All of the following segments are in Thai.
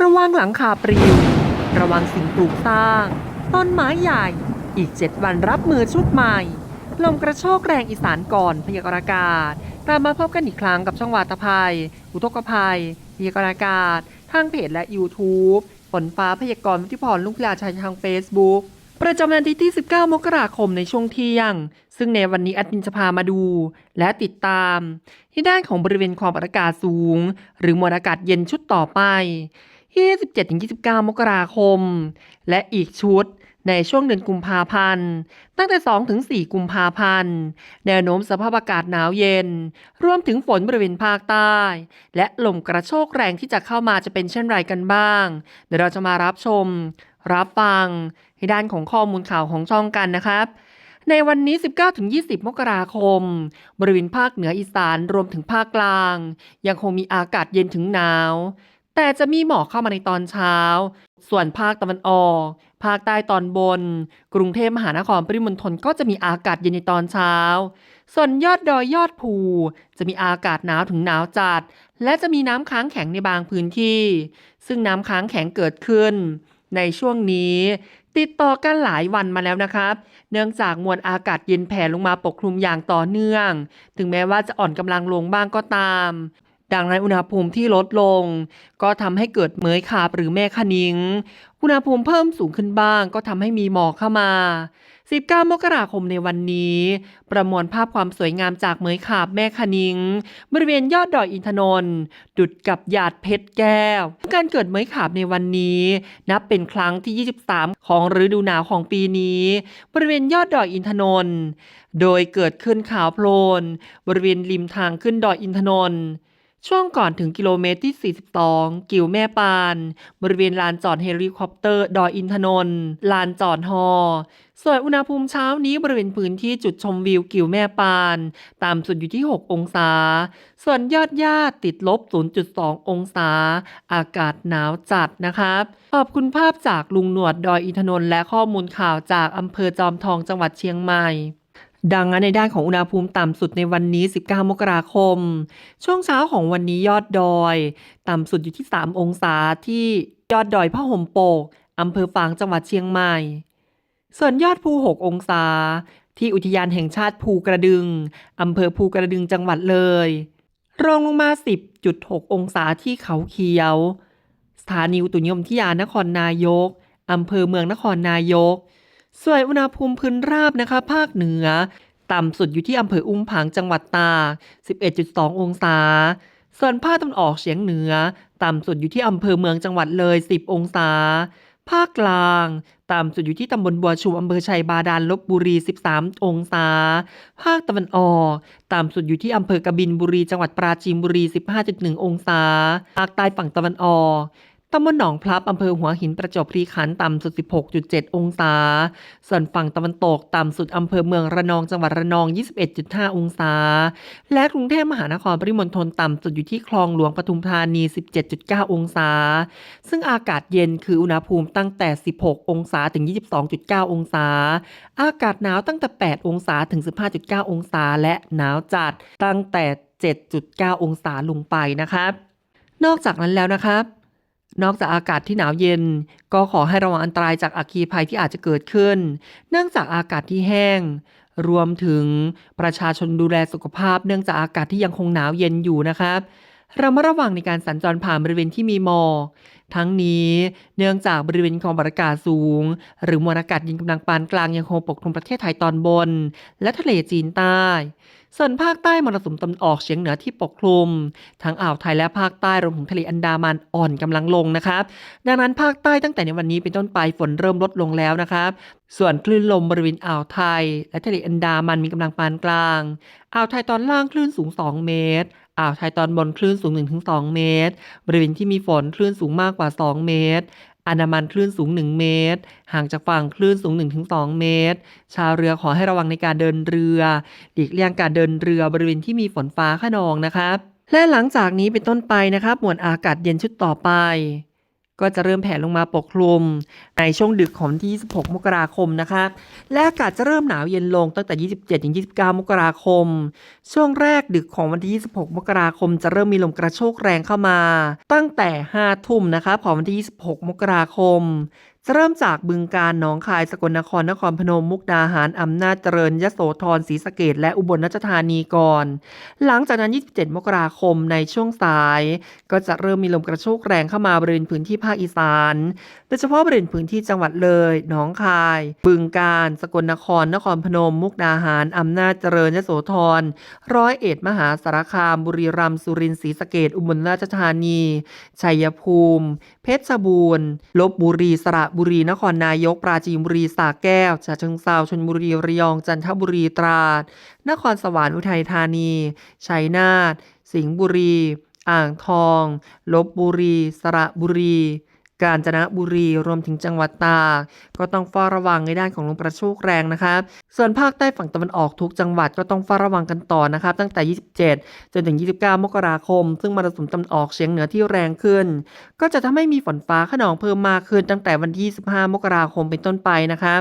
ระวังหลังคาปลิว ระวังสิ่งปลูกสร้าง ต้นไม้ใหญ่ อีก7วันรับมือชุดใหม่ ลมกระโชกแรงอีสานก่อนพยากรณ์อากาศตามมาพบกันอีกครั้งกับช่องวาตภัย อุทกภัย พยากรณ์อากาศ ทางเพจและ YouTube ฝนฟ้าพยากรณ์วิทยพรลุงพลาชัยทาง Facebook ประจำวันที่ 19 มกราคมในช่วงเที่ยง ซึ่งในวันนี้แอดมินจะพามาดู และติดตาม ที่ด้านของบริเวณความกดอากาศสูง หรือมวลอากาศเย็นชุดต่อไป 27-29 มกราคม และอีกชุดในช่วงเดือนกุมภาพันธ์ ตั้งแต่ 2-4 กุมภาพันธ์ แนวโน้มสภาพอากาศหนาวเย็น รวมถึงฝนบริเวณภาคใต้ และลมกระโชกแรงที่จะเข้ามาจะเป็นเช่นไรกันบ้าง เดี๋ยวเราจะมารับชม รับฟัง ในด้านของข้อมูลข่าวของช่องกันนะครับในวันนี้ 19-20 มกราคม บริเวณภาคเหนืออีสานรวมถึงภาคกลาง ยังคงมีอากาศเย็นถึงหนาว แต่จะมีหมอกเข้ามาในตอนเช้า ส่วนภาคตะวันออก ภาคใต้ตอนบน กรุงเทพมหานครปริมณฑลก็จะมีอากาศเย็นในตอนเช้า ส่วนยอดดอยยอดภู จะมีอากาศหนาวถึงหนาวจัด และจะมีน้ำค้างแข็งในบางพื้นที่ ซึ่งน้ำค้างแข็งเกิดขึ้น ในช่วงนี้ติดต่อกันหลายวันมาแล้วนะครับ เนื่องจากมวลอากาศเย็นแผ่ลงมาปกคลุมอย่างต่อเนื่อง ถึงแม้ว่าจะอ่อนกำลังลงบ้างก็ตาม ดังนั้นอุณหภูมิที่ลดลง ก็ทำให้เกิดเหมยขาบหรือแม่คนิง อุณหภูมิเพิ่มสูงขึ้นบ้าง ก็ทำให้มีหมอกเข้ามา 19 มกราคมในวันนี้ ประมวลภาพความสวยงามจากเหมยขาบแม่คนิง บริเวณยอดดอยอินทนนท์ดุดกับหยาดเพชรแก้ว การเกิดเหมยขาบในวันนี้ นับเป็นครั้งที่ 23 ของฤดูหนาวของปีนี้ บริเวณยอดดอยอินทนนท์โดยเกิดขึ้นขาวโพลน บริเวณริมทางขึ้นดอยอินทนนท์ ช่วงก่อนถึงกิโลเมตรที่ 42 กิวแม่ปาน บริเวณลานจอดเฮลิคอปเตอร์ ดอยอินทนนท์ลานจอดฮอ ส่วนอุณหภูมิเช้านี้บริเวณพื้นที่จุดชมวิวกิวแม่ปาน ตามสุดอยู่ที่ 6 องศา ส่วนยอดญาติดลบ 0.2 องศา อากาศหนาวจัดนะครับขอบคุณภาพจากลุงหนวดดอยอินทนนท์และข้อมูลข่าวจากอำเภอจอมทองจังหวัดเชียงใหม่ ดังนั้นในด้านของอุณหภูมิต่ำสุดในวันนี้ 19 มกราคม ช่วงเช้าของวันนี้ยอดดอย ต่ำสุดอยู่ที่ 3 องศาที่ยอดดอยผ้าห่มโปกอำเภอฝางจังหวัดเชียงใหม่ ส่วนยอดภู 6 องศา ที่อุทยานแห่งชาติภูกระดึงอำเภอภูกระดึงจังหวัดเลยรองลงมา 10.6 องศาที่เขาเขียว สถานีอุตุนิยมวิทยานครนายกอำเภอเมืองนครนายก ส่วนอุณหภูมิพื้นราบนะคะ ภาคเหนือ ต่ำสุดอยู่ที่อำเภออุ้มผางจังหวัดตาก 11.2 องศา ส่วนภาคตะวันออกเฉียงเหนือ ต่ำสุดอยู่ที่อำเภอเมืองจังหวัดเลย 10 องศา ภาคกลาง ต่ำสุดอยู่ที่ตำบลบัวชุมอำเภอชัยบาดาลลบบุรี 13 องศา ภาคตะวันออก ต่ำสุดอยู่ที่อำเภอกบินบุรีจังหวัดปราจีนบุรี 15.1 องศาภาคใต้ฝั่งตะวันออก ตำบลหนองพลับอำเภอหัวหินประจวบคีรีขันธ์ต่ำสุด 16.7 องศา ส่วนฝั่งตะวันตกต่ำสุดอำเภอเมืองระนองจังหวัดระนอง 21.5 องศา และกรุงเทพมหานครปริมณฑลต่ำสุดอยู่ที่คลองหลวงปทุมธานี 17.9 องศา ซึ่งอากาศเย็นคืออุณหภูมิตั้งแต่ 16 องศาถึง 22.9 องศา อากาศหนาวตั้งแต่ 8 องศาถึง 15.9 องศา และหนาวจัดตั้งแต่ 7.9 องศาลงไปนะครับ นอกจากนั้นแล้วนะครับ นอกจากอากาศที่หนาวเย็น ก็ขอให้ระวังอันตรายจากอัคคีภัยที่อาจจะเกิดขึ้น เนื่องจากอากาศที่แห้ง รวมถึงประชาชนดูแลสุขภาพ เนื่องจากอากาศที่ยังคงหนาวเย็นอยู่นะครับเรามาระวังในการสัญจรผ่านบริเวณที่มีหมอก ทั้งนี้เนื่องจากบริเวณความกดอากาศสูง หรือมวลอากาศเย็นกำลังปานกลางยังคงปกคลุมประเทศไทยตอนบน และทะเลจีนใต้ ส่วนภาคใต้มรสุมตะวันออกเฉียงเหนือที่ปกคลุม ทั้งอ่าวไทยและภาคใต้รวมถึงทะเลอันดามันอ่อนกำลังลงนะครับ ดังนั้นภาคใต้ตั้งแต่ในวันนี้เป็นต้นไปฝนเริ่มลดลงแล้วนะครับ ส่วนคลื่นลมบริเวณอ่าวไทย และทะเลอันดามันมีกำลังปานกลาง อ่าวไทยตอนล่างคลื่นสูง 2 เมตร อ่าวไทยตอนบนคลื่นสูง 1-2 เมตร บริเวณที่มีฝนคลื่นสูงมากกว่า 2 เมตรอันดามันคลื่นสูง 1 เมตร ห่างจากฝั่งคลื่นสูง 1-2 เมตร ชาวเรือขอให้ระวังในการเดินเรือหลีกเลี่ยงการเดินเรือบริเวณที่มีฝนฟ้าขนองนะครับ และหลังจากนี้เป็นต้นไปนะครับมวลอากาศเย็นชุดต่อไป ก็จะเริ่มแผ่ลงมาปกคลุม ในช่วงดึกของที่ 26 มกราคมนะคะ และอากาศจะเริ่มหนาวเย็นลงตั้งแต่ 27 ถึง 29 มกราคม ช่วงแรกดึกของวันที่ 26 มกราคม จะเริ่มมีลมกระโชกแรงเข้ามา ตั้งแต่ 5 ทุ่มนะคะของวันที่ 26 มกราคม เริ่มจากบึงการหนองคายสกลนครนครพนมมุกดาหารอำนาจเจริญยโสธรศรีสะเกดและอุบลราชธานีก่อน หลังจากนั้น 27 มกราคมในช่วงสาย ก็จะเริ่มมีลมกระโชกแรงเข้ามาบริเวณพื้นที่ภาคอีสานโดยเฉพาะบริเวณพื้นที่จังหวัดเลยหนองคาย บึงการสกลนครนครพนม มุกดาหารอำนาจเจริญยโสธรร้อยเอ็ดมหาสารคาม บุรีรัมย์สุรินทร์ศรีสะเกดอุบลราชธานี ชัยภูมิเพชรบูรณ์ลบบุรีสระบุรีนครนายก ปราจีนบุรีสระแก้วฉะเชิงเทราชนบุรีระยองจันทบุรีตราด นครสวรรค์อุทัยธานีชัยนาทสิงห์บุรี อ่างทองลบบุรี สระบุรี กาญจนบุรีรวมถึงจังหวัดตาก ก็ต้องเฝ้าระวังในด้านของลมกระโชกแรงนะครับ ส่วนภาคใต้ฝั่งตะวันออกทุกจังหวัดก็ต้องเฝ้าระวังกันต่อนะครับ ตั้งแต่ 27 จนถึง 29 มกราคม ซึ่งมรสุมตะวันออกเฉียงเหนือที่แรงขึ้น ก็จะทำให้มีฝนฟ้าขนองเพิ่มมากขึ้นตั้งแต่วันที่ 25 มกราคมเป็นต้นไปนะครับ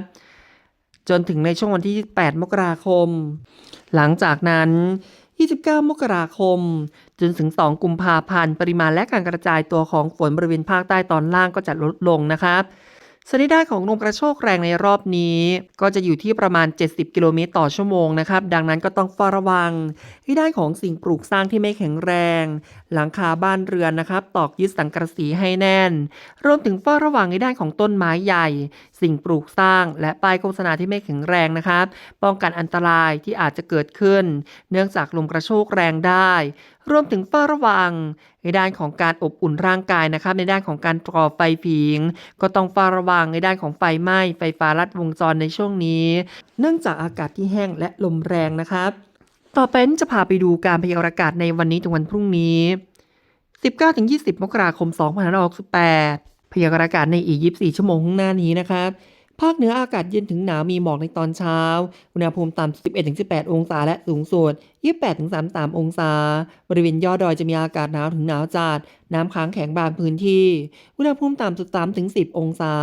จนถึงในช่วงวันที่ 28 มกราคม หลังจากนั้น 29 มกราคม จนถึง 2 กุมภาพันธ์ปริมาณและการกระจายตัวของฝนบริเวณภาคใต้ตอนล่างก็จะลดลงนะครับสถิติได้ของลมกระโชกแรงในรอบนี้ ก็จะอยู่ที่ประมาณ 70 กิโลเมตรต่อชั่วโมงนะครับ ดังนั้นก็ต้องเฝ้าระวังให้ด้านของสิ่งปลูกสร้างที่ไม่แข็งแรง หลังคาบ้านเรือนนะครับ ตอกยึดสังกะสีให้แน่น รวมถึงเฝ้าระวังในด้านของต้นไม้ใหญ่ สิ่งปลูกสร้าง และป้ายโฆษณาที่ไม่แข็งแรงนะครับ ป้องกันอันตรายที่อาจจะเกิดขึ้น เนื่องจากลมกระโชกแรงได้รวมถึงเฝ้าระวัง ในด้านของการอบอุ่นร่างกายนะครับ ในด้านของการก่อไฟผิง ก็ต้องเฝ้าระวังในด้านของไฟไหม้ไฟฟ้าลัดวงจรในช่วงนี้ เนื่องจากอากาศที่แห้งและลมแรงนะครับ ต่อไปจะพาไปดูการพยากรณ์อากาศในวันนี้ถึงวันพรุ่งนี้ 19-20 มกราคม 2568พยากรณ์อากาศในอีก 24 ชั่วโมงข้างหน้านี้นะครับ ภาคเหนืออากาศเย็นถึงหนาวมีหมอกในตอนเช้า อุณหภูมิต่ำ 11-18 องศาและสูงสุด 28-33 องศา บริเวณยอดดอยจะมีอากาศหนาวถึงหนาวจัด น้ำค้างแข็งบางพื้นที่ อุณหภูมิต่ำสุด 3-10 องศา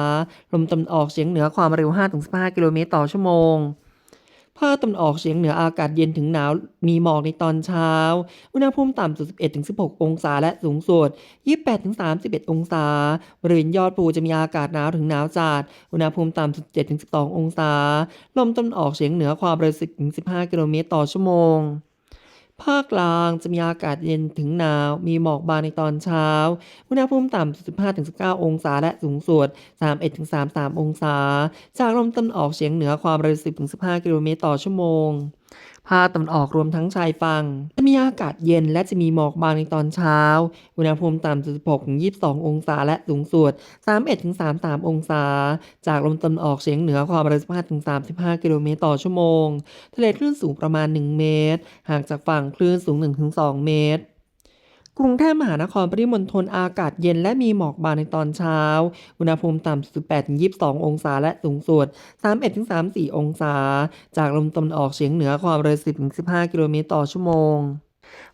ลมตะวันออกเฉียงเหนือความเร็ว 5-15 กิโลเมตรต่อชั่วโมง ภาคตะวันออกเฉียงเหนืออากาศเย็นถึงหนาว มีหมอกในตอนเช้า อุณหภูมิต่ำสุด 11-16 องศาและสูงสุด 28-31 องศา บริเวณยอดภูจะมีอากาศหนาวถึงหนาวจัด อุณหภูมิต่ำสุด 7-12 องศา ลมตะวันออกเฉียงเหนือความเร็ว10-15 กิโลเมตรต่อชั่วโมง ภาคกลางจะมีอากาศเย็นถึงหนาว มีหมอกบางในตอนเช้า อุณหภูมิต่ำ 15-19 องศาและสูงสุด 31-33 องศา จากลมตะวันออกเฉียงเหนือความเร็ว 10-15 กิโลเมตรต่อชั่วโมง ภาคตะวันออกรวมทั้งชายฝั่งจะมีอากาศเย็นและจะมีหมอกบางในตอนเช้า อุณหภูมิต่ำสุด16-22 องศาและสูงสุด 31-33 องศา จากลมตะวันออกเฉียงเหนือความเร็ว15-35 กิโลเมตรต่อชั่วโมง ทะเลคลื่นสูงประมาณ 1 เมตร ห่างจากฝั่งคลื่นสูง 1-2 เมตร กรุงเทพมหานครปริมณฑลอากาศเย็นและมีหมอกบางในตอนเช้า อุณหภูมิต่ำสุด8 22 องศาและสูงสุด 31-34 องศา จากลมตะวันออกเฉียงเหนือความเร็ว 10-15 กิโลเมตรต่อชั่วโมง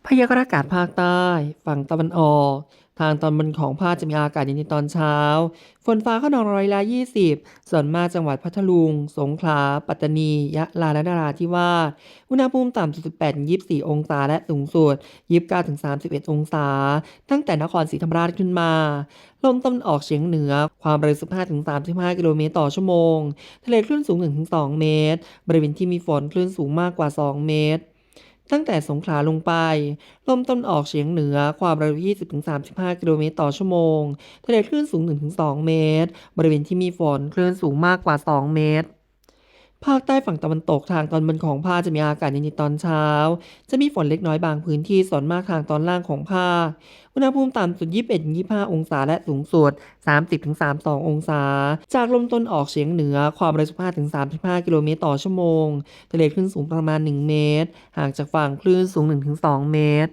พยากรณ์อากาศภาคใต้ ฝั่งตะวันออก ทางตอนบนของภาคจะมีอากาศเย็นในตอนเช้า ฝนฟ้าขนองร้อยละ 20 ส่วนมากจังหวัดพัทลุง สงขลา ปัตตานี ยะลา และนราธิวาส อุณหภูมิต่ำสุด 18-24 องศา และสูงสุด 29-31 องศา ตั้งแต่นครศรีธรรมราชขึ้นมา ลมตะวันออกเฉียงเหนือ ความเร็ว 15-35 กิโลเมตรต่อชั่วโมง ทะเลคลื่นสูง 1-2 เมตร บริเวณที่มีฝนคลื่นสูงมากกว่า 2 เมตร ตั้งแต่สงขลาลงไป ลมตะวันออกเฉียงเหนือความเร็ว 20-35 กิโลเมตรต่อชั่วโมง ทะเลคลื่นสูง 1-2 เมตร บริเวณที่มีฝนคลื่นสูงมากกว่า 2 เมตร ภาคใต้ฝั่งตะวันตกทางตอนบนของภาคจะมีอากาศเย็นในตอนเช้า จะมีฝนเล็กน้อยบางพื้นที่ส่วนมากทางตอนล่างของภาค อุณหภูมิต่ำสุด 21-25 องศาและสูงสุด 30-32 องศา จากลมตะวันออกเฉียงเหนือความเร็ว 15-35 กิโลเมตรต่อชั่วโมง ทะเลคลื่นสูงประมาณ 1 เมตร ห่างจากฝั่งคลื่นสูง 1-2 เมตร